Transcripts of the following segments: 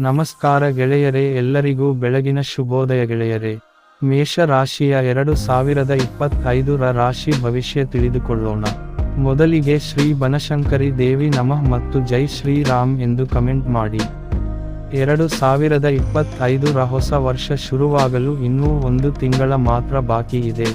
ನಮಸ್ಕಾರ ಗೆಳೆಯರೇ, ಎಲ್ಲರಿಗೂ ಬೆಳಗಿನ ಶುಭೋದಯ ಗೆಳೆಯರೇ. ಮೇಷ ರಾಶಿಯ ಎರಡು ಸಾವಿರದ ಇಪ್ಪತ್ತೈದರ ರಾಶಿ ಭವಿಷ್ಯ ತಿಳಿದುಕೊಳ್ಳೋಣ. ಮೊದಲಿಗೆ ಶ್ರೀ ಬನಶಂಕರಿ ದೇವಿ ನಮಃ ಮತ್ತು ಜೈ ಶ್ರೀರಾಮ್ ಎಂದು ಕಮೆಂಟ್ ಮಾಡಿ. ಎರಡು ಸಾವಿರದ ಇಪ್ಪತ್ತೈದರ ಹೊಸ ವರ್ಷ ಶುರುವಾಗಲು ಇನ್ನೂ ಒಂದು ತಿಂಗಳ ಮಾತ್ರ ಬಾಕಿ ಇದೆ.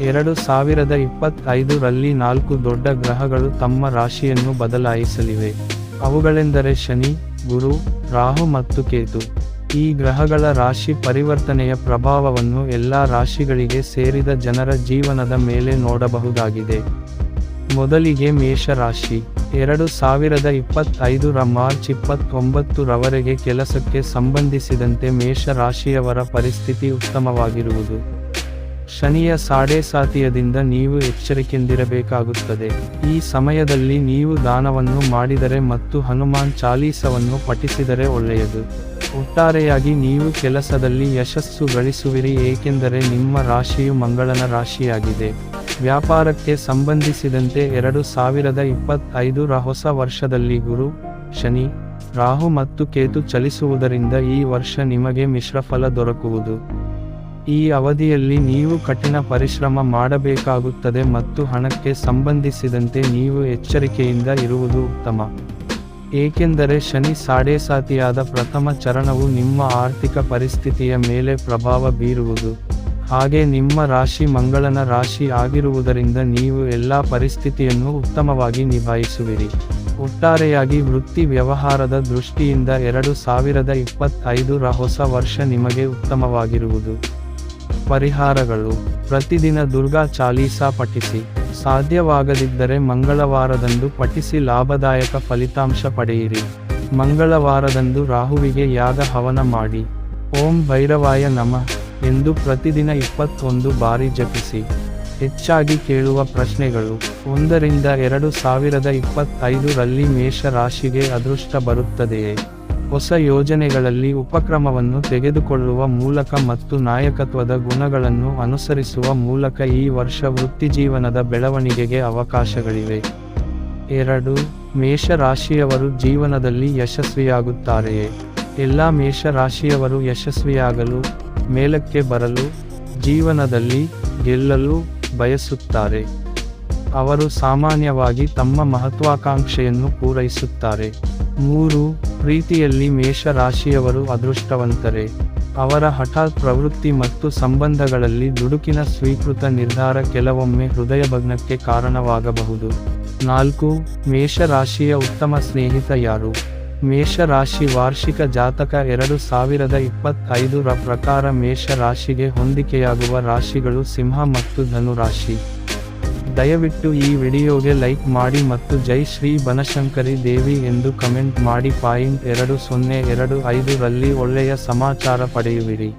ಎರಡು ಸಾವಿರದ ಇಪ್ಪತ್ತೈದರಲ್ಲಿ ನಾಲ್ಕು ದೊಡ್ಡ ಗ್ರಹಗಳು ತಮ್ಮ ರಾಶಿಯನ್ನು ಬದಲಾಯಿಸಲಿವೆ. ಅವುಗಳೆಂದರೆ ಶನಿ ಗುರು, ರಾಹು ಮತ್ತು ಕೇತು. ಈ ಗ್ರಹಗಳ ರಾಶಿ ಪರಿವರ್ತನೆಯ ಪ್ರಭಾವವನ್ನು ಎಲ್ಲ ರಾಶಿಗಳಿಗೆ ಸೇರಿದ ಜನರ ಜೀವನದ ಮೇಲೆ ನೋಡಬಹುದಾಗಿದೆ. ಮೊದಲಿಗೆ ಮೇಷ ರಾಶಿ ಎರಡು ಸಾವಿರದ ಇಪ್ಪತ್ತೈದರ ಮಾರ್ಚ್ ಇಪ್ಪತ್ತೊಂಬತ್ತರವರೆಗೆ ಕೆಲಸಕ್ಕೆ ಸಂಬಂಧಿಸಿದಂತೆ ಮೇಷ ರಾಶಿಯವರ ಪರಿಸ್ಥಿತಿ ಉತ್ತಮವಾಗಿರುವುದು. ಶನಿಯ ಸಾಡೇಸಾತಿಯದಿಂದ ನೀವು ಎಚ್ಚರಿಕೆಂದಿರಬೇಕಾಗುತ್ತದೆ ಈ ಸಮಯದಲ್ಲಿ ನೀವು ದಾನವನ್ನು ಮಾಡಿದರೆ ಮತ್ತು ಹನುಮಾನ್ ಚಾಲೀಸವನ್ನು ಪಠಿಸಿದರೆ ಒಳ್ಳೆಯದು. ಒಟ್ಟಾರೆಯಾಗಿ ನೀವು ಕೆಲಸದಲ್ಲಿ ಯಶಸ್ಸು ಗಳಿಸುವಿರಿ, ಏಕೆಂದರೆ ನಿಮ್ಮ ರಾಶಿಯು ಮಂಗಳನ ರಾಶಿಯಾಗಿದೆ. ವ್ಯಾಪಾರಕ್ಕೆ ಸಂಬಂಧಿಸಿದಂತೆ ಎರಡು ಸಾವಿರದ ಇಪ್ಪತ್ತೈದರ ಹೊಸ ವರ್ಷದಲ್ಲಿ ಗುರು, ಶನಿ, ರಾಹು ಮತ್ತು ಕೇತು ಚಲಿಸುವುದರಿಂದ ಈ ವರ್ಷ ನಿಮಗೆ ಮಿಶ್ರಫಲ ದೊರಕುವುದು. ಈ ಅವಧಿಯಲ್ಲಿ ನೀವು ಕಠಿಣ ಪರಿಶ್ರಮ ಮಾಡಬೇಕಾಗುತ್ತದೆ ಮತ್ತು ಹಣಕ್ಕೆ ಸಂಬಂಧಿಸಿದಂತೆ ನೀವು ಎಚ್ಚರಿಕೆಯಿಂದ ಇರುವುದು ಉತ್ತಮ. ಏಕೆಂದರೆ ಶನಿ ಸಾಡೇಸಾತಿಯಾದ ಪ್ರಥಮ ಚರಣವು ನಿಮ್ಮ ಆರ್ಥಿಕ ಪರಿಸ್ಥಿತಿಯ ಮೇಲೆ ಪ್ರಭಾವ ಬೀರುವುದು. ಹಾಗೆ ನಿಮ್ಮ ರಾಶಿ ಮಂಗಳನ ರಾಶಿ ಆಗಿರುವುದರಿಂದ ನೀವು ಎಲ್ಲ ಪರಿಸ್ಥಿತಿಯನ್ನು ಉತ್ತಮವಾಗಿ ನಿಭಾಯಿಸುವಿರಿ. ಒಟ್ಟಾರೆಯಾಗಿ ವೃತ್ತಿ ವ್ಯವಹಾರದ ದೃಷ್ಟಿಯಿಂದ ಎರಡು ಸಾವಿರದ ಇಪ್ಪತ್ತೈದರ ಹೊಸ ವರ್ಷ ನಿಮಗೆ ಉತ್ತಮವಾಗಿರುವುದು. ಪರಿಹಾರಗಳು. ಪ್ರತಿದಿನ ದುರ್ಗಾ ಚಾಲೀಸಾ ಪಠಿಸಿ. ಸಾಧ್ಯವಾಗದಿದ್ದರೆ ಮಂಗಳವಾರದಂದು ಪಠಿಸಿ ಲಾಭದಾಯಕ ಫಲಿತಾಂಶ ಪಡೆಯಿರಿ. ಮಂಗಳವಾರದಂದು ರಾಹುವಿಗೆ ಯಾಗ ಹವನ ಮಾಡಿ. ಓಂ ಭೈರವಾಯ ನಮಃ ಎಂದು ಪ್ರತಿದಿನ ಇಪ್ಪತ್ತೊಂದು ಬಾರಿ ಜಪಿಸಿ. ಹೆಚ್ಚಾಗಿ ಕೇಳುವ ಪ್ರಶ್ನೆಗಳು. ಒಂದರಿಂದ ಎರಡು ಸಾವಿರದ ಇಪ್ಪತ್ತೈದರಲ್ಲಿ ಮೇಷ ರಾಶಿಗೆ ಅದೃಷ್ಟ ಬರುತ್ತದೆಯೇ? ಹೊಸ ಯೋಜನೆಗಳಲ್ಲಿ ಉಪಕ್ರಮವನ್ನು ತೆಗೆದುಕೊಳ್ಳುವ ಮೂಲಕ ಮತ್ತು ನಾಯಕತ್ವದ ಗುಣಗಳನ್ನು ಅನುಸರಿಸುವ ಮೂಲಕ ಈ ವರ್ಷ ವೃತ್ತಿಜೀವನದ ಬೆಳವಣಿಗೆಗೆ ಅವಕಾಶಗಳಿವೆ. ಎರಡು, ಮೇಷರಾಶಿಯವರು ಜೀವನದಲ್ಲಿ ಯಶಸ್ವಿಯಾಗುತ್ತಾರೆಯೇ? ಎಲ್ಲ ಮೇಷ ರಾಶಿಯವರು ಯಶಸ್ವಿಯಾಗಲು, ಮೇಲಕ್ಕೆ ಬರಲು, ಜೀವನದಲ್ಲಿ ಗೆಲ್ಲಲು ಬಯಸುತ್ತಾರೆ. ಅವರು ಸಾಮಾನ್ಯವಾಗಿ ತಮ್ಮ ಮಹತ್ವಾಕಾಂಕ್ಷೆಯನ್ನು ಪೂರೈಸುತ್ತಾರೆ. ಮೂರು ಪ್ರೀತಿಯಲ್ಲಿ ಮೇಷ ರಾಶಿಯವರು ಅದೃಷ್ಟವಂತರೇ. ಅವರ ಹಠಾತ್ ಪ್ರವೃತ್ತಿ ಮತ್ತು ಸಂಬಂಧಗಳಲ್ಲಿ ದುಡುಕಿನ ಸ್ವೀಕೃತ ನಿರ್ಧಾರ ಕೆಲವೊಮ್ಮೆ ಹೃದಯಭಗ್ನಕ್ಕೆ ಕಾರಣವಾಗಬಹುದು. ನಾಲ್ಕು, ಮೇಷರಾಶಿಯ ಉತ್ತಮ ಸ್ನೇಹಿತ ಯಾರು? ಮೇಷರಾಶಿ ವಾರ್ಷಿಕ ಜಾತಕ ಎರಡು ಸಾವಿರದ ಇಪ್ಪತ್ತೈದರ ಪ್ರಕಾರ ಮೇಷ ರಾಶಿಗೆ ಹೊಂದಿಕೆಯಾಗುವ ರಾಶಿಗಳು ಸಿಂಹ ಮತ್ತು ಧನು ರಾಶಿ ದಯವಿಟ್ಟು ಈ ವಿಡಿಯೋಗೆ ಲೈಕ್ ಮಾಡಿ ಮತ್ತು ಜೈ ಶ್ರೀ ಬನಶಂಕರಿ ದೇವಿ ಎಂದು ಕಮೆಂಟ್ ಮಾಡಿ ಪಾಯಿಂಟ್ ಎರಡು ಸೊನ್ನೆ ಎರಡು ಐದರಲ್ಲಿ ಒಳ್ಳೆಯ ಸಮಾಚಾರ ಪಡೆಯುವಿರಿ.